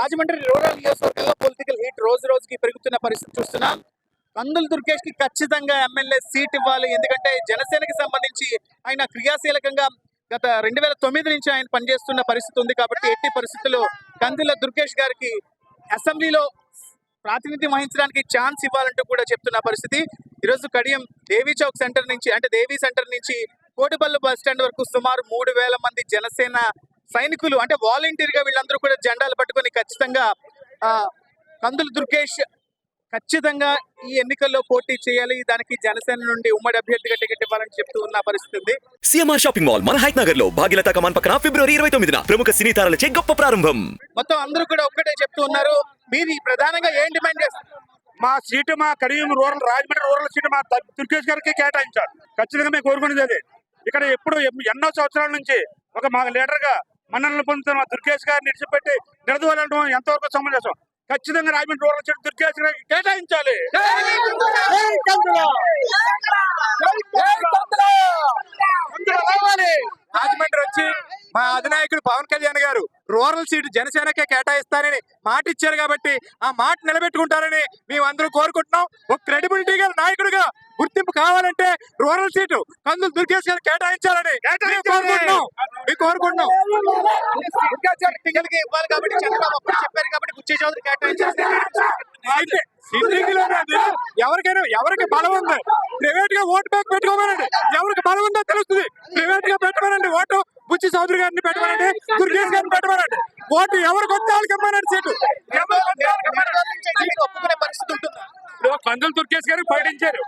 Rajahmundry rural నియోజకవర్గంలో political heat రోజు రోజుకి పెరుగుతున్న పరిస్థితి చూస్తున్నాం. కందుల దుర్గేష్కి ఖచ్చితంగా ఎమ్మెల్యే సీట్ ఇవ్వాలి. ఎందుకంటే జనసేనకి సంబంధించి ఆయన క్రియాశీలకంగా గత రెండు వేల తొమ్మిది నుంచి ఆయన పనిచేస్తున్న పరిస్థితి ఉంది కాబట్టి ఎట్టి పరిస్థితుల్లో కందుల దుర్గేష్ గారికి అసెంబ్లీలో ప్రాతినిధ్యం వహించడానికి ఛాన్స్ ఇవ్వాలంటూ కూడా చెప్తున్న పరిస్థితి. ఈరోజు కడియం దేవీ చౌక్ సెంటర్ నుంచి అంటే దేవీ సెంటర్ నుంచి కోటిపల్లి బస్ స్టాండ్ వరకు సుమారు మూడు వేల మంది జనసేన సైనికులు అంటే వాలంటీర్గా వీళ్ళందరూ కూడా జెండాలు పట్టుకొని ఖచ్చితంగా ఆ, కందుల దుర్గేష్ ఖచ్చితంగా ఈ ఎన్నికల్లో పోటీ చేయాలి. దానికి జనసేన నుండి ఉమ్మడి అభ్యర్థిగా టికెట్ ఇవ్వాలని చెప్తూ ఉన్న పరిస్థితి ఉంది. సిఎంఆర్ షాపింగ్ మాల్ మన హైట్ నగర్లో భాగ్యలత కమాన్ పక్కన ఫిబ్రవరి ఇరవై తొమ్మిదిన ప్రముఖ సినీ తారలచే గొప్ప ప్రారంభం. మొత్తం అందరూ కూడా ఒక్కటే చెప్తూ ఉన్నారు. మీరు ప్రధానంగా ఏం డిమాండ్ చేస్తారు? మా సీటు మా Kadiyam rural Rajahmundry rural seat మా దుర్గేష్ గారికి కేటాయించాలి. ఖచ్చితంగా మేము కోరుకునేది అదే. ఇక్కడ ఎప్పుడు ఎన్నో సంవత్సరాల నుంచి ఒక మా లీడర్గా మన్ననలు పొందుతున్న మా దుర్గేష్ గారిని నిడిచిపెట్టి నిలదవలడం ఎంతవరకు సమంజసం ఖచ్చితంగా రాజమండ్రి రూరల్ సీటు దుర్గేష్ గారికి కేటాయించాలి. రాజమండ్రి వచ్చి మా అధినాయకుడు పవన్ కళ్యాణ్ గారు రూరల్ సీట్ జనసేనకే కేటాయిస్తారని మాట ఇచ్చారు కాబట్టి ఆ మాట నిలబెట్టుకుంటారని మేము అందరూ కోరుకుంటున్నాం. ఒక గుర్తింపు కావాలంటే రూరల్ సీటు కందులు దుర్గేష్ గారు కేటాయించాలని కోరుకుంటున్నాం. ఇవ్వాలి కాబట్టి చంద్రబాబు అప్పుడు చెప్పారు కాబట్టి బుచ్చే చౌదరి అది? ఎవరికైనా ఎవరికి బలం ఉంది? ప్రైవేట్గా ఓటు బ్యాంక్ పెట్టుకోమనండి. ఎవరికి బలం ఉందో తెలుస్తుంది. ప్రైవేట్గా పెట్టమనండి ఓటు బుచ్చి చౌదరి గారిని పెట్టమనండి దుర్గేష్ గారిని పెట్టమనండి ఓటు ఎవరికి వస్తే వాళ్ళకి ఇవ్వమనండి సీటు. ఒప్పుకునే పరిస్థితి ఉంటుందా? ఇప్పుడు కందులు దుర్గేష్ గారికి ప్రకటించారు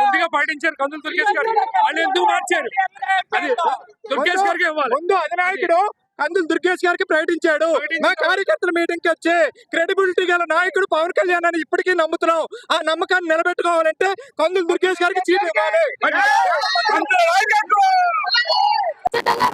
ముందుగా ప్రకటించారు కందులు దుర్గేష్ గారు. వాళ్ళు ఎందుకు మార్చారు? అది దుర్గేష్ గారికి ఇవ్వాలి. ముందు అధినాయకుడు కందులు దుర్గేష్ గారికి ప్రకటించాడు. మా కార్యకర్తల మీటింగ్కి వచ్చి క్రెడిబిలిటీ గల నాయకుడు పవన్ కళ్యాణ్ అని ఇప్పటికీ నమ్ముతున్నాం. ఆ నమ్మకాన్ని నిలబెట్టుకోవాలంటే కందులు దుర్గేష్ గారికి చీట్ ఇవ్వాలి.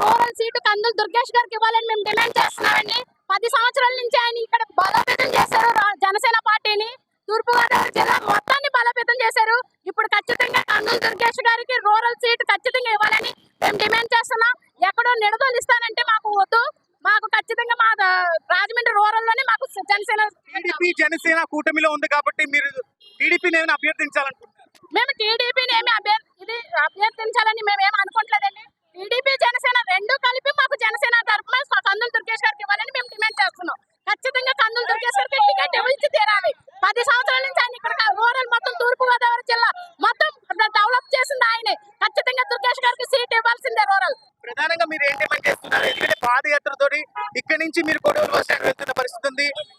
రూరల్ సీటు కందులు దుర్గేష్ గారికి ఇవ్వాలని మేము డిమాండ్ చేస్తున్నామండి. పది సంవత్సరాల నుంచి ఆయన ఇక్కడ బలోపేతం చేశారు జనసేన పార్టీని. తూర్పుగోదావరి జిల్లా మొత్తాన్ని బలోపేతం చేశారు. ఇప్పుడు ఖచ్చితంగా కందులు దుర్గేష్ గారికి రూరల్ సీటు ఖచ్చితంగా ఇవ్వాలని మేము డిమాండ్ చేస్తున్నాం. ఎక్కడో నిడదలు ఇస్తానంటే మాకు వద్దు. మాకు ఖచ్చితంగా మా రాజమండ్రి రూరల్లోనే మాకు జనసేన టీడీపీ జనసేన కూటమిలో ఉంది కాబట్టి మీరు టీడీపీని ఏమైనా అభ్యర్థించాలనుకుంటున్నారు? మేము టీడీపీని ఏమి అభ్యర్థి ఇది అభ్యర్థించాలని మేము ఏమి అనుకోవట్లేదండి.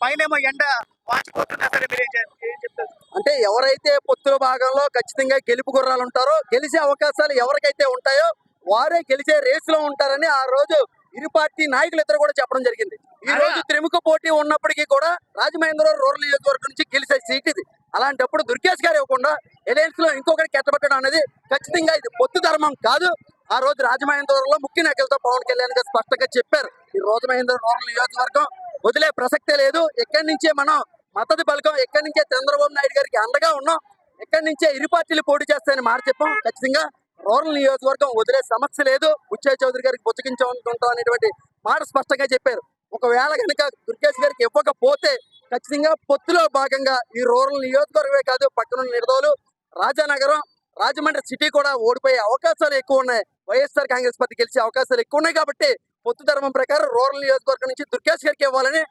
పైనేమో ఎండ వాచిపోతున్నా సరే మీరు ఏం చెప్తారు? అంటే ఎవరైతే పొత్తుల భాగంలో ఖచ్చితంగా గెలుపు గుర్రాలు ఉంటారో గెలిచే అవకాశాలు ఎవరికైతే ఉంటాయో వారే గెలిచే రేసులో ఉంటారని ఆ రోజు ఇరు పార్టీ నాయకులు ఇద్దరు కూడా చెప్పడం జరిగింది. ఈ రోజు త్రిముఖ పోటీ ఉన్నప్పటికీ కూడా రాజమహేంద్రవరం రూరల్ నియోజకవర్గం నుంచి గెలిచే సీట్ ఇది. అలాంటప్పుడు దుర్గేష్ గారు ఇవ్వకుండా ఎలయన్స్లో ఇంకొకటి కెట్టబెట్టడం అనేది ఖచ్చితంగా ఇది పొత్తు ధర్మం కాదు. ఆ రోజు రాజమహేంద్రవరంలో ముఖ్య నాయకులతో పవన్ కళ్యాణ్ గారు స్పష్టంగా చెప్పారు. ఈ రాజమహేంద్రవరం రూరల్ నియోజకవర్గం వదిలే ప్రసక్తే లేదు. ఎక్కడి నుంచే మనం మద్దతు పలకం ఎక్కడి నుంచే చంద్రబాబు నాయుడు గారికి అండగా ఉన్నాం ఎక్కడి నుంచే ఇరు పార్టీలు పోటీ చేస్తాయని మాట చెప్పాం. ఖచ్చితంగా రూరల్ నియోజకవర్గం వదిలే సమస్య లేదు. ఉచ్చయ్య చౌదరి గారికి బుచ్చగించుకుంటాం అనేటువంటి మాట స్పష్టంగా చెప్పారు. ఒకవేళ కనుక దుర్గేష్ గారికి ఇవ్వకపోతే ఖచ్చితంగా పొత్తులో భాగంగా ఈ రూరల్ నియోజకవర్గమే కాదు పక్కనున్న నిడదోలు రాజానగరం రాజమండ్రి సిటీ కూడా ఓడిపోయే అవకాశాలు ఎక్కువ ఉన్నాయి. వైఎస్ఆర్ కాంగ్రెస్ పార్టీ గెలిచే అవకాశాలు ఎక్కువ ఉన్నాయి కాబట్టి పొత్తు ధర్మం ప్రకారం రూరల్ నియోజకవర్గం నుంచి దుర్గేశ్ గారికి ఇవ్వాలని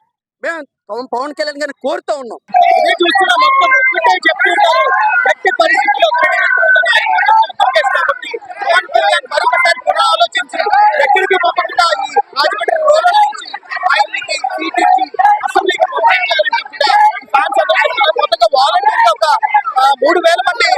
మేము పవన్ కళ్యాణ్ గారిని కోరుతూ ఉన్నాం. ఎక్కడికి పోకుండా రాజమండ్రి ఒక మూడు వేల మంది